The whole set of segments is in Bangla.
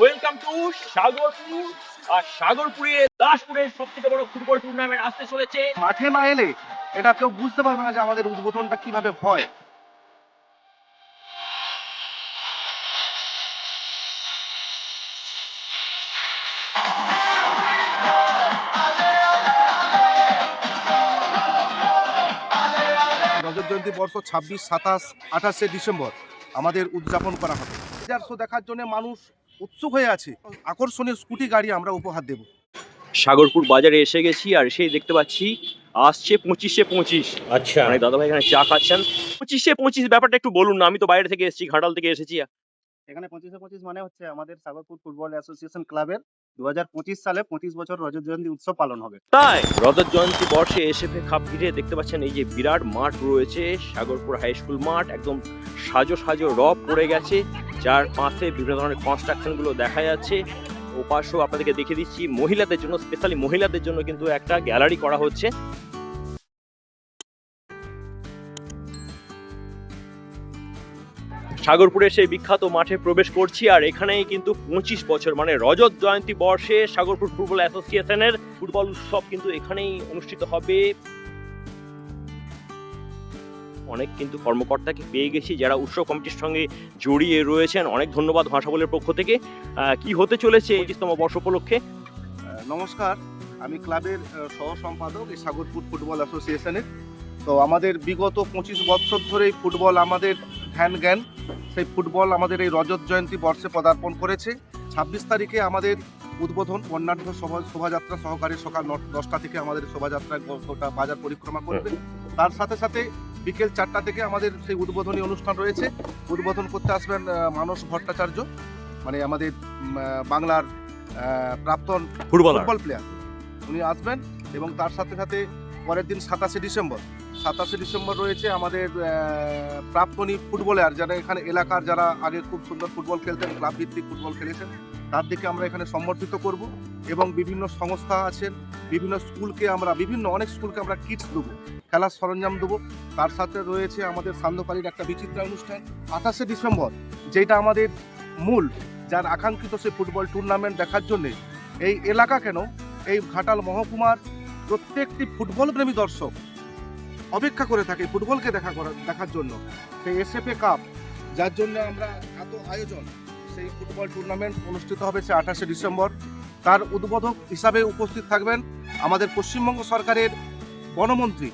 ওয়েলকাম টু সাগরপুর আর সাগরপুরে দাসপুরের সব থেকে বড় ফুটবল টুর্নামেন্ট আসতে চলেছে। মাঠে না এলে এটা কেউ বুঝতে পারবে না যে আমাদের উদ্বোধনটা কীভাবে হয়। রজত জয়ন্তী বর্ষ ছাব্বিশ সাতাশ আঠাশে ডিসেম্বর আমাদের উদযাপন করা হবে। শো দেখার জন্য মানুষ উৎসুক হয়ে আছে। আকর্ষণীয় স্কুটি গাড়ি আমরা উপহার দেব। সাগরপুর বাজারে এসে গেছি আর এসেই দেখতে পাচ্ছি আসছে পঁচিশে পঁচিশ। আচ্ছা। অনেক দাদা ভাই এখানে চা খাচ্ছেন। পঁচিশে পঁচিশ ব্যাপারটা একটু বলুন না আমি তো বাইরে থেকে এসেছি ঘাটাল থেকে এসেছি। এখানে পঁচিশে পঁচিশ মানে হচ্ছে আমাদের সাগরপুর ফুটবল অ্যাসোসিয়েশন ক্লাবের দু হাজার পঁচিশ সালে পঁচিশ বছর রজত জয়ন্তী উৎসব পালন হবে। তাই রজত জয়ন্তী বর্ষে এসএফএ খাপ ঘিরে দেখতে পাচ্ছেন এই যে বিরাট মাঠ রয়েছে সাগরপুর হাই স্কুল মাঠ একদম সাজো সাজো রব পড়ে গেছে। যার পাশে বিভিন্ন ধরনের কনস্ট্রাকশনগুলো দেখা যাচ্ছে। ওপাশও আপনাদেরকে দেখিয়ে দিচ্ছি, মহিলাদের জন্য স্পেশালি মহিলাদের জন্য কিন্তু একটা গ্যালারি করা হচ্ছে। সাগরপুরের সেই বিখ্যাত মাঠে প্রবেশ করছি আর এখানেই কিন্তু পঁচিশ বছর মানে রজত জয়ন্তী বর্ষে সাগরপুর ফুটবল অ্যাসোসিয়েশনের ফুটবল উৎসব কিন্তু এখানেই অনুষ্ঠিত হবে। অনেক কিন্তু কর্মকর্তাকে পেয়ে গেছি যারা উৎসব কমিটির সঙ্গে জড়িয়ে রয়েছেন। অনেক ধন্যবাদ ভাষাবলের পক্ষ থেকে। কি হতে চলেছে পঁচিশতম বর্ষ উপলক্ষে? নমস্কার। আমি ক্লাবের সহ সম্পাদক এই সাগরপুর ফুটবল অ্যাসোসিয়েশনের। তো আমাদের বিগত পঁচিশ বছর ধরেই ফুটবল আমাদের ধ্যান জ্ঞান সেই ফুটবল আমাদের এই রজত জয়ন্তী বর্ষে পদার্পণ করেছে। ছাব্বিশ তারিখে আমাদের উদ্বোধন বর্ণাঢ্য শোভা শোভাযাত্রা সহকারে সকাল ন- দশটা থেকে আমাদের শোভাযাত্রা গোটা বাজার পরিক্রমা করবে। তার সাথে সাথে বিকেল চারটা থেকে আমাদের সেই উদ্বোধনী অনুষ্ঠান রয়েছে। উদ্বোধন করতে আসবেন মানস ভট্টাচার্য মানে আমাদের বাংলার প্রাক্তন ফুটবল প্লেয়ার উনি আসবেন এবং তার সাথে সাথে পরের দিন সাতাশে ডিসেম্বর। সাতাশে ডিসেম্বর রয়েছে আমাদের প্রাক্তনী ফুটবলার যারা এখানে এলাকার যারা আগে খুব সুন্দর ফুটবল খেলতেন ক্লাব ভিত্তিক ফুটবল খেলেছেন তার দিকে আমরা এখানে সম্বর্ধিত করব এবং বিভিন্ন সংস্থা আছেন বিভিন্ন স্কুলকে আমরা বিভিন্ন অনেক স্কুলকে আমরা কিটস দেবো। খেলার সরঞ্জাম দেবো। তার সাথে রয়েছে আমাদের সান্ধ্যকালীন একটা বিচিত্রা অনুষ্ঠান, আঠাশে ডিসেম্বর, যেটা আমাদের মূল, যার আকাঙ্ক্ষিত সেই ফুটবল টুর্নামেন্ট দেখার জন্যে। এই এলাকা কেন? এই ঘাটাল মহকুমার প্রত্যেকটি ফুটবল প্রেমী দর্শক অপেক্ষা করে থাকে ফুটবলকে দেখা করার দেখার জন্য। সেই এসএফএ কাপ যার জন্য আমরা এত আয়োজন, সেই ফুটবল টুর্নামেন্ট অনুষ্ঠিত হবে সে আঠাশে ডিসেম্বর। তার উদ্বোধক হিসাবে উপস্থিত থাকবেন আমাদের পশ্চিমবঙ্গ সরকারের বনমন্ত্রী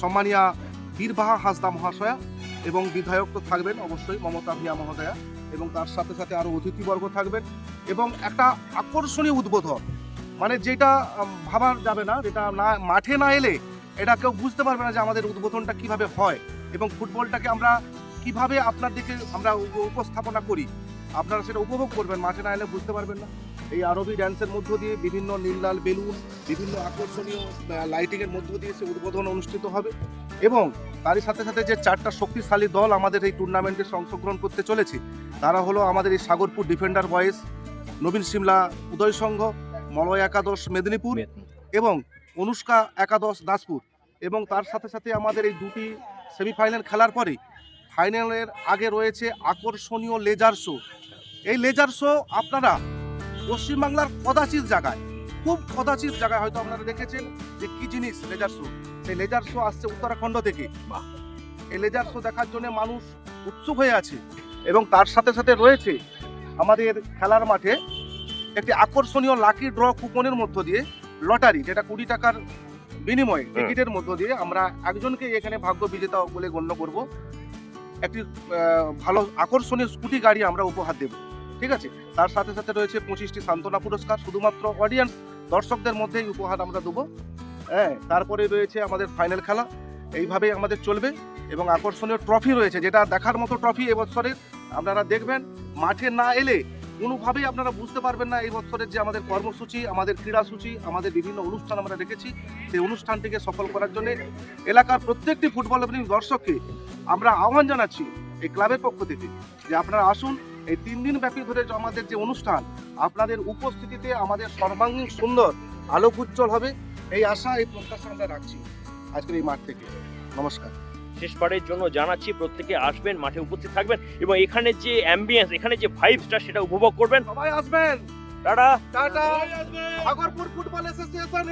সম্মানিয়া বীরবাহা হাসদা মহাশয়া এবং বিধায়ক তো থাকবেন অবশ্যই মমতা ভিয়া মহোদয়া এবং তার সাথে সাথে আরও অতিথিবর্গ থাকবেন। এবং একটা আকর্ষণীয় উদ্বোধন মানে যেটা উম, ভাবা যাবে না যেটা না মাঠে না এলে এটা কেউ বুঝতে পারবে না যে আমাদের উদ্বোধনটা কীভাবে হয় এবং ফুটবলটাকে আমরা কীভাবে আপনার দিকে আমরা উপ- উপস্থাপনা করি। আপনারা সেটা উপভোগ করবেন মাঠে না এলে বুঝতে পারবেন না। এই আরবি ড্যান্সের মধ্য দিয়ে বিভিন্ন নীল বেলুন বিভিন্ন আকর্ষণীয় লাইটিংয়ের মধ্য দিয়ে সে উদ্বোধন অনুষ্ঠিত হবে। এবং তারই সাথে সাথে যে চারটা শক্তিশালী দল আমাদের এই টুর্নামেন্টে অংশগ্রহণ করতে চলেছে তারা হলো আমাদের এই সাগরপুর ডিফেন্ডার বয়েজ নবীন সিমলা উদয় সংঘ মলয় একাদশ মেদিনীপুর এবং অনুষ্কা একাদশ দাসপুর। এবং তার সাথে সাথে আমাদের এই দুটি সেমিফাইনাল খেলার পরে ফাইনালের আগে রয়েছে আকর্ষণীয় লেজার শো এই লেজার শো আপনারা পশ্চিমবাংলার কদাচিৎ জায়গায় খুব কদাচিৎ জায়গায় হয়তো আপনারা দেখেছেন যে কি জিনিস লেজার শো সেই লেজার শো আসছে উত্তরাখণ্ড থেকে। এই লেজার শো দেখার জন্য মানুষ উৎসুক হয়ে আছে এবং তার সাথে সাথে রয়েছে আমাদের খেলার মাঠে একটি আকর্ষণীয় লাকি ড্র কুপনের মধ্য দিয়ে লটারি যেটা কুড়ি টাকার বিনিময়ে টিকিটের মধ্য দিয়ে আমরা একজনকে এখানে ভাগ্য বিজেতা বলে গণ্য করব। একটি ভালো আকর্ষণীয় স্কুটি গাড়ি আমরা উপহার দেব। ঠিক আছে? তার সাথে সাথে রয়েছে পঁচিশটি সান্ত্বনা পুরস্কার, শুধুমাত্র অডিয়েন্স দর্শকদের মধ্যেই উপহার আমরা দেবো। হ্যাঁ তারপরে রয়েছে আমাদের ফাইনাল খেলা। এইভাবেই আমাদের চলবে এবং আকর্ষণীয় ট্রফি রয়েছে, যেটা দেখার মতো ট্রফি এবছরের। আপনারা দেখবেন, মাঠে না এলে কোনোভাবেই আপনারা বুঝতে পারবেন না এই বছরের যে আমাদের কর্মসূচি, আমাদের ক্রীড়াসূচি, আমাদের বিভিন্ন অনুষ্ঠান আমরা রেখেছি। সেই অনুষ্ঠানটিকে সফল করার জন্য এলাকার প্রত্যেকটি ফুটবল প্রেমী দর্শককে আমরা আহ্বান জানাচ্ছি এই ক্লাবের পক্ষ থেকে যে আপনারা আসুন এই তিন দিন ব্যাপী ধরে যে আমাদের যে অনুষ্ঠান আপনাদের উপস্থিতিতে আমাদের সর্বাঙ্গীন সুন্দর আলোক উজ্জ্বল হবে এই আশা এই প্রত্যাশা আমরা রাখছি আজকের এই মাঠ থেকে। নমস্কার। শেষবারের জন্য জানাচ্ছি প্রত্যেকে আসবেন মাঠে উপস্থিত থাকবেন এবং এখানে যে অ্যাম্বিয়েন্স এখানে যে ভাইবসটা সেটা উপভোগ করবেন। সবাই আসবেন। Tata. Tata. Sagarpur football association